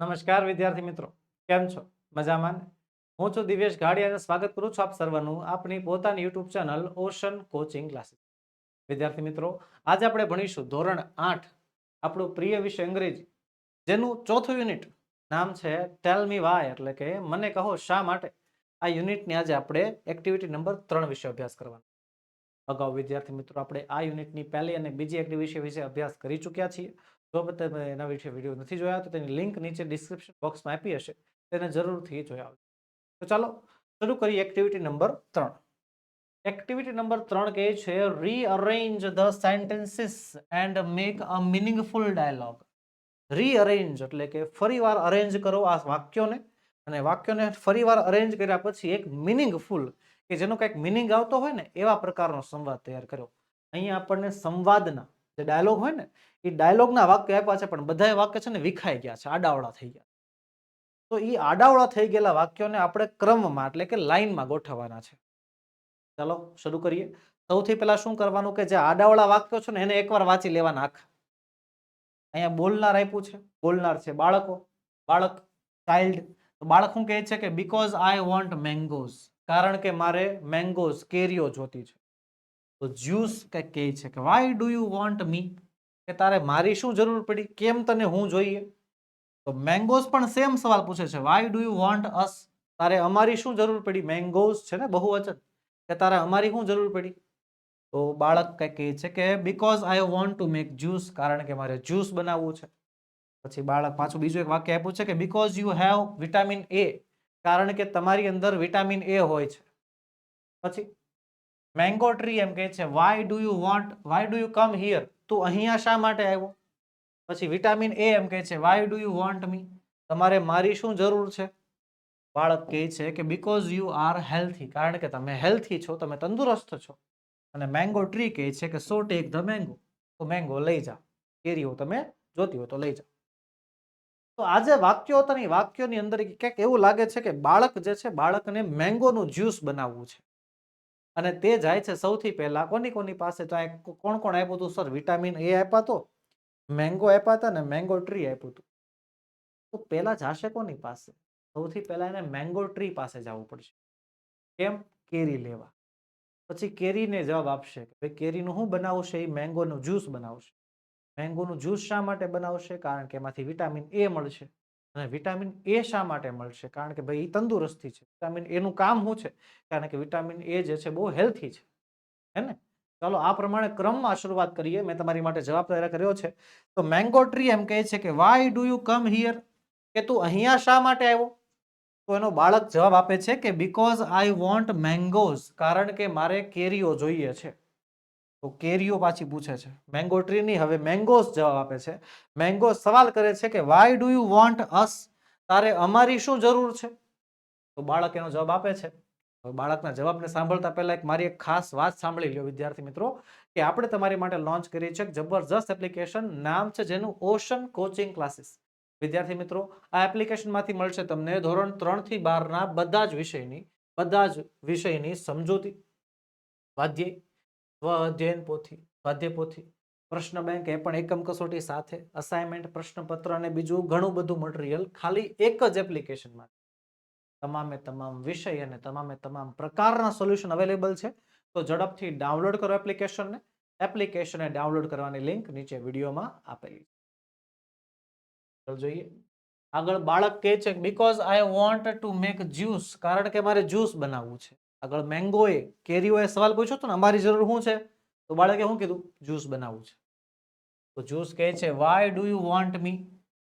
નમસ્કાર, વિદ્યાર્થી મિત્રો. કેમ છો? મજામાં? હું છું દિવ્યેશ ગાડી સ્વાગત કરું છું આપ સર્વનું આપની પોતાની YouTube channel ocean coaching classes. વિદ્યાર્થી મિત્રો, આજે આપણે ભણીશું ધોરણ આઠ, આપણું પ્રિય વિષય અંગ્રેજી, જેનું ચોથું યુનિટ નામ છે ટેલ મી વાય એટલે કે મને કહો શા માટે. આ યુનિટની આજે આપણે એક્ટિવિટી નંબર ત્રણ વિશે અભ્યાસ કરવાનો. અગાઉ વિદ્યાર્થી મિત્રો, આપણે આ યુનિટની પહેલી અને બીજી એક્ટિવિટી વિશે અભ્યાસ કરી ચૂક્યા છીએ. જો તમે એના વિશે વીડિયો નથી જોયા, તો તેની લિંક નીચે ડિસ્ક્રિપ્શન બોક્સમાં આપી હશે. તેને જરૂરથી જોયા આવજો. તો ચાલો, શરૂ કરીએ એક્ટિવિટી નંબર ત્રણ. એક્ટિવિટી નંબર ત્રણ કહે છે rearrange the sentences and make a meaningful dialogue rearrange એટલે કે ફરીવાર અરેન્જ કરો આ વાક્યોને, અને વાક્યોને ફરીવાર અરેન્જ કર્યા પછી એક મિનિંગફુલ કે જેનો કંઈક મિનિંગ આવતો હોય ને, એવા પ્રકારનો સંવાદ તૈયાર કર્યો. અહીંયા આપણને સંવાદના જે ડાયલોગ હોય ને એ ડાયલોગના વાક્ય આપ્યા છે, પણ બધા વાક્ય છે ને વિખાઈ ગયા છે આડાવડા થઈ ગયા તો એ આડાવડા થઈ ગયેલા વાક્યોને આપણે ક્રમમાં, એટલે કે લાઈનમાં ગોઠવવાના છે. ચાલો, શરૂ કરીએ. સૌથી પહેલા શું કરવાનું કે જે આડાવડા વાક્યો છે ને, એને એકવાર વાંચી લેવાના આખા. અહીંયા બોલનાર આપ્યું છે, બોલનાર છે બાળકો, બાળક ચાઇલ્ડ તો બાળક શું કહે છે કે બીકોઝ આઈ વોન્ટ મેંગોઝ કારણ કે મારે મેંગોઝ કેરીઓ જોતી છે. તો જ્યુસ કંઈક કહે છે કે why do you want me કે તારે મારી શું જરૂર પડી? કેમ તને હું જોઈએ? તો મેંગોઝ પણ સેમ સવાલ પૂછે છે why do you want us તારે અમારી શું જરૂર પડી? મેંગોઝ છે ને, બહુવચન. કે તારે અમારી શું જરૂર પડી? તો બાળક કંઈક કહે છે કે because I want to make juice કારણ કે મારે જ્યુસ બનાવવું છે. પછી બાળક પાછું બીજું એક વાક્ય આપ્યું છે કે because you have vitamin A કારણ કે તમારી અંદર વિટામિન એ હોય છે. પછી મેંગો ટ્રી એમ કહે છે why do you want why do you come here તું અહીંયા શા માટે આવ્યો? પછી વિટામિન એ એમ કહે છે why do you want me તમારે મારી શું જરૂર છે? બાળક કહે છે કે બિકોઝ યુ આર હેલ્થી કારણ કે તમે હેલ્થી છો, તમે તંદુરસ્ત છો. અને મેંગો ટ્રી કહે છે કે સો ટેક ધ મેંગો તો મેંગો લઈ જા. કેરીઓ તમે જોતી હોય તો લઈ જાઓ તો આજે વાક્યો હતા વાક્યોની અંદર ક્યાંક એવું લાગે છે કે બાળક જે છે, બાળકને મેંગોનું જ્યુસ બનાવવું છે. અને તે જાય છે સૌથી પહેલા. કોની કોની પાસે? તો કોણ કોણ આપ્યું હતું? સર, વિટામિન એ આપ્યા મેંગો આપ્યા હતા ને મેંગો ટ્રી આપ્યું હતું. તો પહેલા જાશે કોની પાસે? સૌથી પહેલા એને મેંગો ટ્રી પાસે જવું પડશે. કેમ? કેરી લેવા. પછી કેરીને જવાબ આપશે કે ભાઈ, કેરીનું શું બનાવશે? એ મેંગોનું જ્યુસ બનાવશે. મેંગોનું જ્યુસ શા માટે બનાવશે? કારણ કે એમાંથી વિટામિન એ મળશે. અને વિટામિન એ શા માટે મળશે? કારણ કે ભાઈ એ તંદુરસ્તી છે. વિટામિન એનું કામ શું છે? કારણ કે વિટામિન એ જે છે, બહુ હેલ્થી છે. હે ને? ચાલો, આ પ્રમાણે ક્રમમાં શરૂઆત કરીએ. મેં તમારી માટે જવાબ તૈયાર કર્યો છે. તો મેંગો ટ્રી એમ કહે છે કે why do you come here કે તું અહીંયા શા માટે આવ્યો? તો એનો બાળક જવાબ આપે છે કે બીકોઝ આઈ વોન્ટ મેંગોઝ કારણ કે મારે કેરીઓ જોઈએ છે. તો કેરીઓ પાછી પૂછે છે. મેંગો ટ્રી ની હવે મેંગોઝ જવાબ આપે છે. મેંગો સવાલ કરે છે કે why do you want us તારે અમારી શું જરૂર છે? તો બાળક એનો જવાબ આપે છે. બાળકના જવાબને સાંભળતા પહેલા એક મારી એક ખાસ વાત સાંભળી લ્યો, વિદ્યાર્થી મિત્રો, કે આપણે તમારી માટે લોન્ચ કરી છે જબરજસ્ત એપ્લિકેશન નામ છે જેનું ઓશન કોચિંગ ક્લાસીસ વિદ્યાર્થી મિત્રો, આ એપ્લિકેશનમાંથી મળશે તમને ધોરણ ત્રણથી બારના બધા જ વિષયની, બધા જ વિષયની સમજૂતી. સ્વાધ્યાય સ્વ અધ્યયન પોથી, સ્વાધ્યાય પોથી. પ્રશ્ન બેંક એ પણ એકમ કસોટી સાથે અસાઇનમેન્ટ પ્રશ્નપત્ર અને બીજું ઘણું બધું મટીરિયલ ખાલી એક જ એપ્લિકેશનમાં તમામે તમામ વિષય અને તમામે તમામ પ્રકારના સોલ્યુશન અવેલેબલ છે. તો ઝડપથી ડાઉનલોડ કરો એપ્લિકેશનને એપ્લિકેશનને ડાઉનલોડ કરવાની લિંક નીચે વિડીયોમાં આપેલી છે. જોઈએ. આગળ બાળક કહે છે because I want to make juice કારણ કે મારે જ્યુસ બનાવવું છે. આગળ મેંગોએ કેરીઓએ સવાલ પૂછ્યો હતો ને, અમારી જરૂર શું છે? તો બાળકે શું કીધું? જ્યુસ બનાવવું છે. તો જ્યુસ કહે છે why do you want me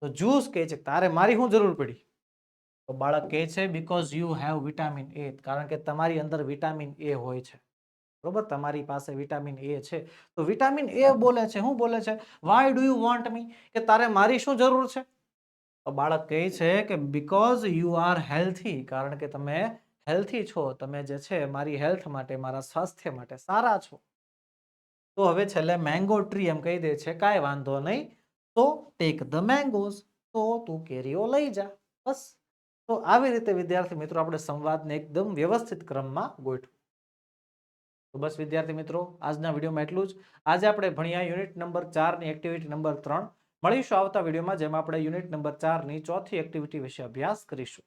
તો જ્યુસ કહે છે, તારે મારી શું જરૂર પડી? તો બાળક કહે છે because you have vitamin A કારણ કે તમારી અંદર વિટામિન એ હોય છે. બરોબર? તમારી પાસે વિટામિન એ છે. તો વિટામિન એ બોલે છે, શું બોલે છે? Why do you want me કે તારે મારી શું જરૂર છે? તો બાળક કહે છે કે બીકોઝ યુ આર હેલ્થી કારણ કે તમે હેલ્થી છો, તમે જે છે મારી હેલ્થ માટે, મારા સ્વાસ્થ્ય માટે સારા છો. તો હવે છેલ્લે મેંગો ટ્રી એમ કહી દે છે, કાંઈ વાંધો નહીં. તો ટેક ધ મેંગોઝ તો તું કેરીઓ લઈ જા, બસ. તો આવી રીતે વિદ્યાર્થી મિત્રો આપણે સંવાદને એકદમ વ્યવસ્થિત ક્રમમાં ગોઠવું તો બસ વિદ્યાર્થી મિત્રો, આજના વિડીયોમાં એટલું જ. આજે આપણે ભણ્યા યુનિટ નંબર ચારની એક્ટિવિટી નંબર ત્રણ. મળીશું આવતા વિડીયોમાં, જેમાં આપણે યુનિટ નંબર ચારની ચોથી એક્ટિવિટી વિશે અભ્યાસ કરીશું.